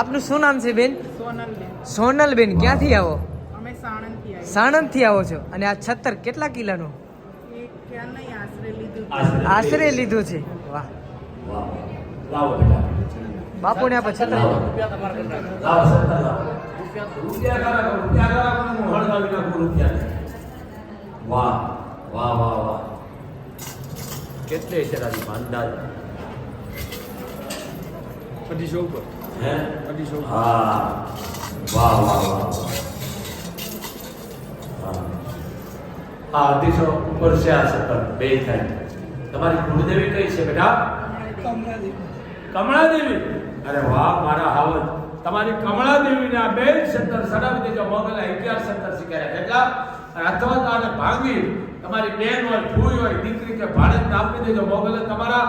આપનું શું નામ છે બેન? સોનલબેન. ક્યાંથી આવો? અમે સાણંદથી આવી સાણંદથી આવો છો. અને આ છત્તર કેટલા કિલ્લાનું આશરે લીધું આશરે. આશરે લીધું છે. વાહ. બાપુ ને બેટા. બાપુને આપે છત્તર વાહ. વાહ વાહ વાહ. કેટલે છે તારી અંદાજ અઢીસો ઉપર. હે? અઢીસો હા. વાહ વાહ વાહ. વાહ હા અઢીસો ઉપર છે આ સત્તર. બે થાય. તમારી કુળદેવી કઈ છે બેટા? કમળા દેવી અરે વાહ મારા હાવજ. તમારી કમળા દેવીને આ બે સત્તર સડાવી દેજો. મોગલે અગિયાર સત્તર શીખ્યા કેટલા અને અથવા તો આને ભાંગી તમારી બેન હોય ભૂઈ હોય દીકરી કે ભાડે આપી દેજો. મોગલે તમારા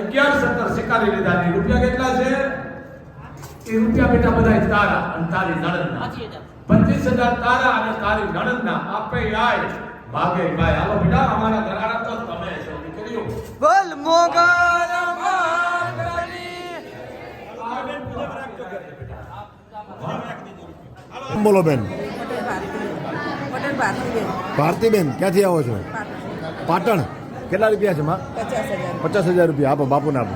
અગિયાર સત્તર શીખાવી લીધા રૂપિયા કેટલા છે? એ રૂપિયા બેટા બધા તારા અને તારી નણંદના. પચીસ હજાર તારા અને તારી નણંદના. આપે આય. ભાગે ભાઈ. હાલો બેટા અમારા ઘરાણા તો તમે છો દીકરીઓ. બોલ મોગલ બોલો બેન? ભારતીબેન. ભારતીબેન ક્યાંથી આવો છો? પાટણ. કેટલા રૂપિયા છે માં? પચાસ હજાર. પચાસ હજાર રૂપિયા. આપો બાપુને આપો.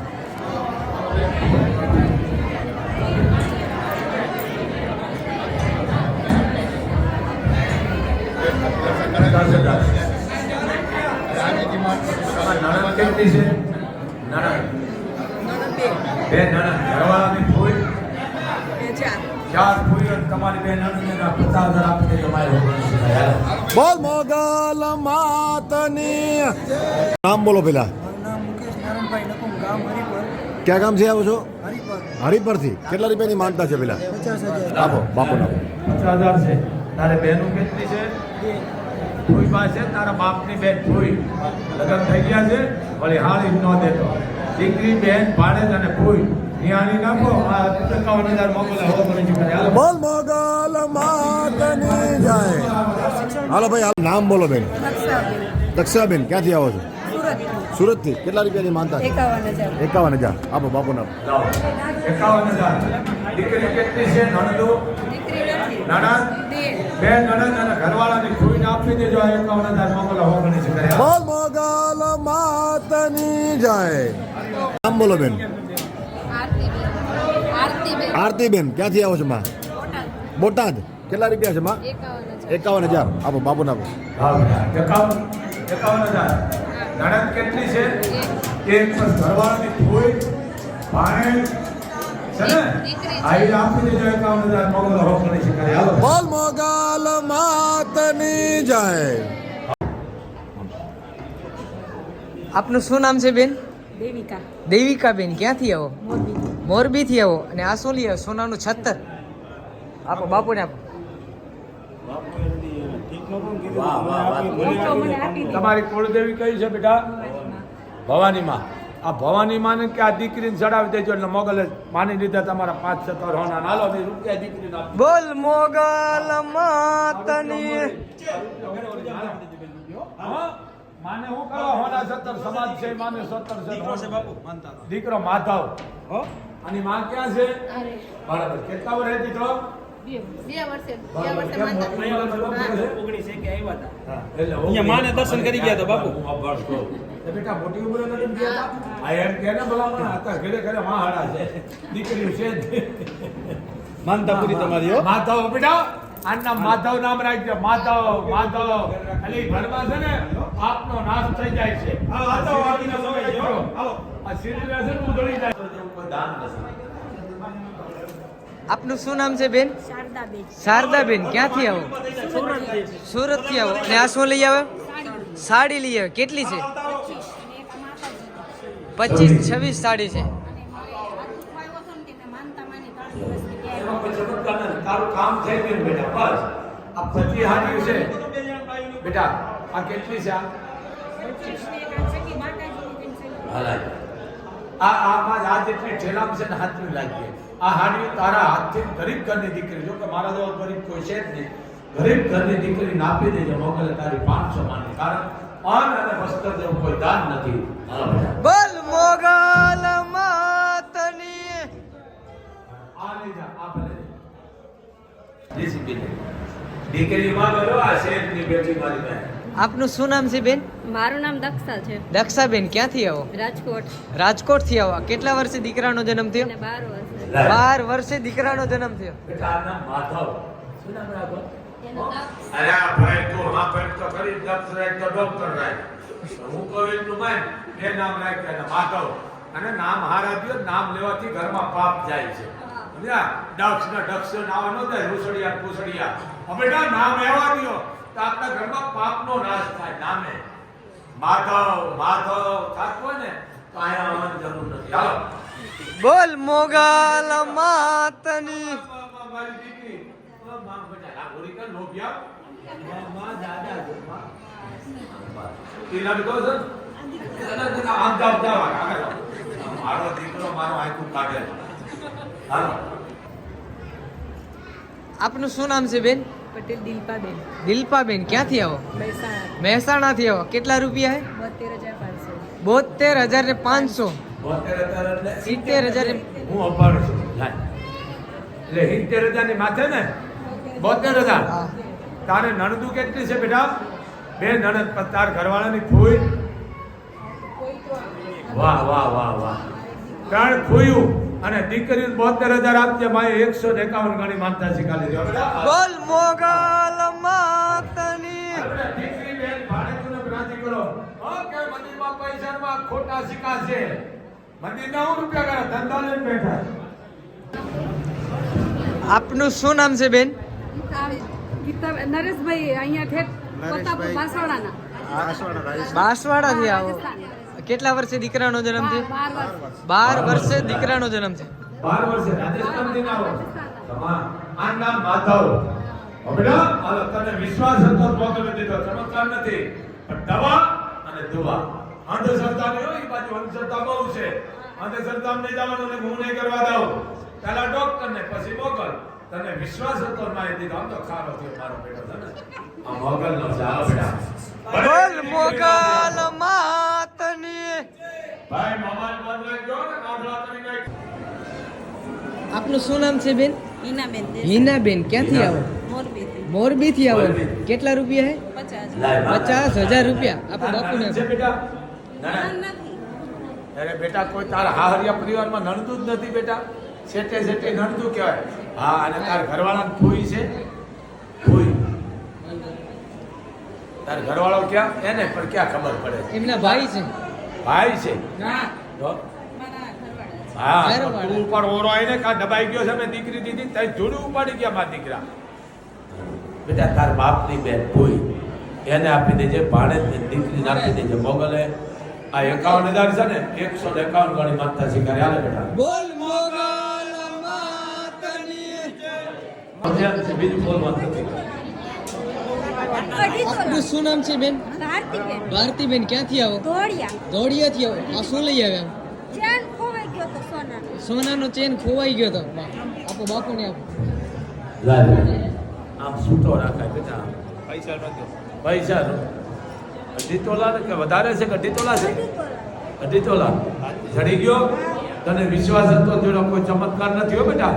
કેટલી છે? નણંદ બે નણંદ ઘરવાળાની ચાર. તમારી બે નણંદને પચાસ હજાર. બોલ મોગલ માતની. નામ બોલો પેલા. ક્યાં ગામથી આવો છો? હરિપર. હરિપરથી. કેટલા રૂપિયાની માનતા છે પેલા? પચાસ હજાર. આપો બાપુ આપો પચાસ હજાર છે. તારે બેનું કેટલી છે? ફૂઈ પાસે તારા બાપની બેન ફૂઈ લગ્ન થઈ ગયા છે વળી હાળી ન દેતો. દીકરી બેન ભાડે અને ફૂઈ નિહાળી નાખો આ એકાવન હજાર મોકલે હો મને જીવન બોલ મોગલ માતની જાય. હાલો ભાઈ હાલ. નામ બોલો બેન. દક્ષાબેન. ક્યાંથી આવો છો? સુરત સુરતથી? કેટલા રૂપિયાની માનતા? એકાવન હજાર એકાવન હજાર આપો બાપુ નામ એકાવન હજાર દીકરી કેટલી છે? નણંદો? નણંદ બે બે નણંદ અને ઘરવાળાની ફૂઈને આપી દેજો આ એકાવન હજાર મોકલે હો મને જીવન બોલ મોગલ માતની જાય. નામ બોલો બેન. આરતીબેન. ક્યાંથી આવો છો માં? બોટાદ. કેટલા રૂપિયા છે માં? એકાવન હજાર. આપો બાપુ આપો એકાવન એકાવન હજાર. નણંદ કેટલી છે? એક. બસ ઘરવાળાની ફૂઈ ભાણે બોલ મોગલ માતની જાય. આપનું શું નામ છે બેન? દેવિકા. દેવિકા બેન ક્યાંથી આવો? મોરબી. મોરબીથી આવો. અને આ શું લઈ આવો સોનાનું છત્તર? આપો બાપુને આપો. વાહ વાહ વાહ. તમારી કુળદેવી કઈ છે બેટા? ભવાની માં આ ભવાની માને કે આ દીકરીને ચડાવી દેજો એટલે મોગલે માની લીધા તમારા પાંચ સત્તર હોના. નાલો ને રૂપિયા દીકરીને આપી બોલ મોગલ માતની. માને હું હોના સત્તર? સમાજ છે માને સત્તર છે. દીકરો માધવ. અને માં ક્યાં છે? બરાબર કેટલા વર્ષ હતી તો માને દર્શન કરી ગયા હતા બાપુ. હું અભણતો. તો બેટા મોટી ઉંમરે નથી ગયા આ એમ કે ભલામણ હતા ઘરે ઘરે માહાડા છે. દીકરીઓ છે માનતા પૂરી તમારી હો. માધવ બેટા આના નામ માધવ નામ રાખજો. માધવ માધવ. એટલે ઈ ઘરમાં છે ને આપનો નાશ થઈ જાય છે. આ સિરિયલ છે ને ઉધળી જાય. દાન નથી આપનું શું નામ છે બેન? શારદાબેન. ક્યાંથી આવો? સુરતથી. આવો. અને આ શું લઈ આવે? સાડી લઈ આવે. કેટલી છે? પચીસ. છવ્વીસ સાડી છે. એમાં કોઈ ચમત્કાર નથી. તારું કામ થઈ ગયું બેટા બસ આ? પચી હાડી છે બેટા આ કેટલી છે આ આ આ જેટલી ઠેલામ છે ને હાથની લાગી આ હાડવી તારા હાથથી ગરીબ ઘરની દીકરી જો કે મારા જેવો ગરીબ કોઈ છે જ નહીં. ગરીબ ઘરની દીકરીને આપી દેજો મોકલે તારી પાંચસો માની. કારણ અન્ન અને વસ્ત્ર જેવું કોઈ દાન નથી. બલ મોગલ માતની. આ લઈ જા આ ભલે. ડિસિપ્લિન દીકરી માં ગયો આ શેઠની બેટી મારી બેન આપનું શું નામ છે બેન? મારું નામ દક્ષા છે. દક્ષાબેન ક્યાંથી આવો? રાજકોટ. રાજકોટથી આવો. કેટલા વર્ષે દીકરાનો જન્મ થયો? અને બાર વર્ષ. લાય. બાર વર્ષે દીકરાનો જન્મ થયો. માધવ. શું નામ રાખો? અરે આ ભાઈ તું હા ભાઈ તો કરી દક્ષ રાખ તો ડોક્ટર રાખ હું કહું એટલું માન બે નામ રાખ્યા અને માધવ. અને નામ હારા દ્યો નામ લેવાથી ઘરમાં પાપ જાય છે. સમજ્યા? દક્ષ ને દક્ષ નામ નો થાય રૂસડિયા પૂસડિયા. બેટા નામ એવા દ્યો તો આપણા ઘરમાં પાપનો નાશ થાય નામે. માધવ માધવ થાક હોય ને તો અહીંયા આવવાની જરૂર નથી. હાલો. બોલ મોગલ માતની. મારી દીકરી. મારો આખું કાઢે હાલો આપનું શું નામ છે બેન? પટેલ દિલપાબેન. દિલપાબેન ક્યાંથી આવો? મહેસાણા. મહેસાણાથી આવો. કેટલા રૂપિયા હે બોતેર હજાર પાંચસો. બોતેર હજાર ને પાંચસો. સિત્તેર હજાર. ને- હું અપાડું છું. એટલે સિત્તેર હજારની માથે ને બોતેર હજાર. તારે નણદું કેટલી છે બેટા? બે નણદ તાર ઘરવાળાની ફૂઈ. વાહ વાહ વાહ વાહ. ત્રણ ફૂયું અને દીકરી બોતેર હજાર આપજે. માય એકસો ને એકાવન ગણી માનતા શીખાલી દો બોલ મોગલ માતની. દીકરી બેન ભાડે તું રાજી કરો. ઓકે મંદિરમાં પૈસામાં ખોટા શીખાશે મંદિરના હું રૂપિયા કરે ધંધા લઈને બેઠા. આપનું શું નામ છે બેન? ગીતા નરેશભાઈ અહીંયા ઠેઠ બાસવાડાના. બાંસવાડાથી આવો. કેટલા વર્ષે દીકરાનો જન્મ છે? બાર વર્ષે. દીકરાનો જન્મ છે. બાર વર્ષે રાજસ્થાનથી ના આવો. આ નામ માધવ બેટા તને વિશ્વાસ હતો તો ચમત્કાર નથી. પણ દવા અને દુવા અંધશ્રદ્ધા નહીં હોય બાજુ અંધશ્રદ્ધા બહુ છે. અંધશ્રદ્ધા નહીં જવાનું ને હું નહીં કરવા દઉં પેલા ડોક્ટર ને પછી મોકલ તને વિશ્વાસ હતો માહિતી આમ તો ખારો થયો મારો બેટો તને? આ મોગલ નો છે બેટા. બોલ મોગલ માતની ભાઈ મોબાઈલ બંધ રાખજો ને કાઢવા તને કઈ આપનું શું નામ છે બેન? હિનાબેન હિનાબેન ક્યાંથી આવો? મોરબીથી. મોરબીથી આવો? કેટલા રૂપિયા હે? પચાસ. પચાસ હજાર રૂપિયા. આપણે બાપુને છે બેટા ના. ના નથી. અરે બેટા કોઈ તારા હાહરિયા પરિવારમાં નણતું જ નથી બેટા. શેઠે શેઠે નણતું કહેવાય. હા અને તાર ઘરવાળા ફૂઈ છે? ફૂઈ તાર ઘરવાળો ક્યાં? એને પણ ક્યાં ખબર પડે એમના ભાઈ છે. ભાઈ છે? હા તું ઉપર ઓરો આવીને કા દબાઈ ગયો છે? મેં દીકરી દીધી તઈ જોડું ઉપાડી ગયા મારા દીકરા. બેટા તાર બાપની બેન ફૂઈ એને આપી દેજે ભાણે દીકરીને આપી દેજે મોગલે. આ એકાવન હજાર છે ને એકસો ને એકાવન ગણી માનતા શીખારે હાલે બેટા. બોલ મોગલ માતની બીજું નથી. આપનું શું નામ છે બેન? ભારતીબેન ભારતીબેન ક્યાંથી આવો? દોડિયા દોડિયાથી આવો? આ શું લઈ આવ્યા? ચેન ખોવાઈ ગયો તો સોના સોનાનો ચેન ખોવાઈ ગયો તો. આપો બાપુને આપો. આમ સૂતો રાખાય બેટા. પૈસા પૈસા અઢી તોલા કે વધારે છે કે અઢી તોલા છે? અઢી તોલા. ચડી ગયો? તને વિશ્વાસ હતો તેનો કોઈ ચમત્કાર નથી હો બેટા.